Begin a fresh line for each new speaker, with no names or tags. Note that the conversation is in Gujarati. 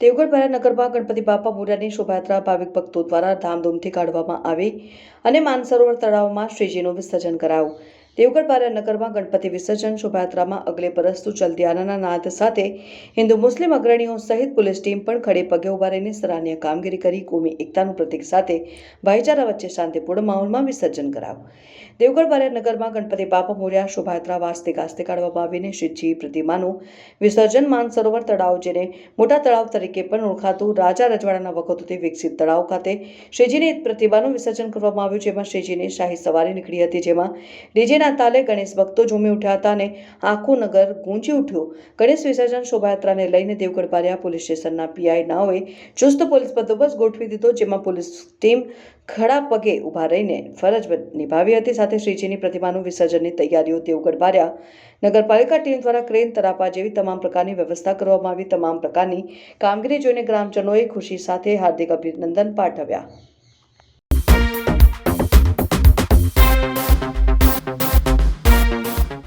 દેવગઢ ભરા નગરમાં ગણપતિ બાપા મોર્યાની શોભાયાત્રા ભાવિક ભક્તો દ્વારા ધામધૂમથી કાઢવામાં આવી અને માનસરોવર તળાવમાં શ્રીજીનું વિસર્જન કરાયું. દેવગઢ બારા નગરમાં ગણપતિ વિસર્જન શોભાયાત્રામાં અગલે પરસ્તુ ચલદિયાના નાદ સાથે હિન્દુ મુસ્લિમ અગ્રણીઓ સહિત પોલીસ ટીમ પણ ખડે પગે ઊભા રહીને સરાહનીય કામગીરી કરી કોમી એકતાનું પ્રતીક સાથે ભાઈચારા વચ્ચે શાંતિપૂર્ણ માહોલમાં વિસર્જન કરાવ્યું દેવગઢ બારા નગરમાં ગણપતિ બાપા મોર્યા શોભાયાત્રા વાસ્તે ગાસ્તે કાઢવામાં આવીને શ્રીજી પ્રતિમાનું વિસર્જન માનસરોવર તળાવ જેને મોટા તળાવ તરીકે પણ ઓળખાતું રાજા રજવાડાના વખતોથી વિકસિત તળાવ ખાતે શ્રીજીની પ્રતિમાનું વિસર્જન કરવામાં આવ્યું, જેમાં શ્રીજીની શાહી સવારી નીકળી હતી, જેમાં ડીજેના તાલે ગણેશ ભક્તો ઝૂમી ઉઠ્યા હતા અને આખું નગર ગુંજી ઉઠ્યું. ગણેશ વિસર્જન શોભાયાત્રાને લઈને દેવગઢ બારિયા પોલીસ સ્ટેશનના પીઆઈ નાઓએ ચુસ્ત પોલીસ બંદોબસ્ત ગોઠવી દીધો, જેમાં પોલીસ ટીમ ખડા પગે ઊભા રહીને ફરજ નિભાવી હતી. સાથે શ્રીજીની પ્રતિમાનું વિસર્જનની તૈયારીઓ દેવગઢ બારિયા નગરપાલિકા ટીમ દ્વારા ક્રેન તરાપા જેવી તમામ પ્રકારની વ્યવસ્થા કરવામાં આવી. તમામ પ્રકારની કામગીરી જોઈને ગ્રામજનોએ ખુશી સાથે હાર્દિક અભિનંદન પાઠવ્યા.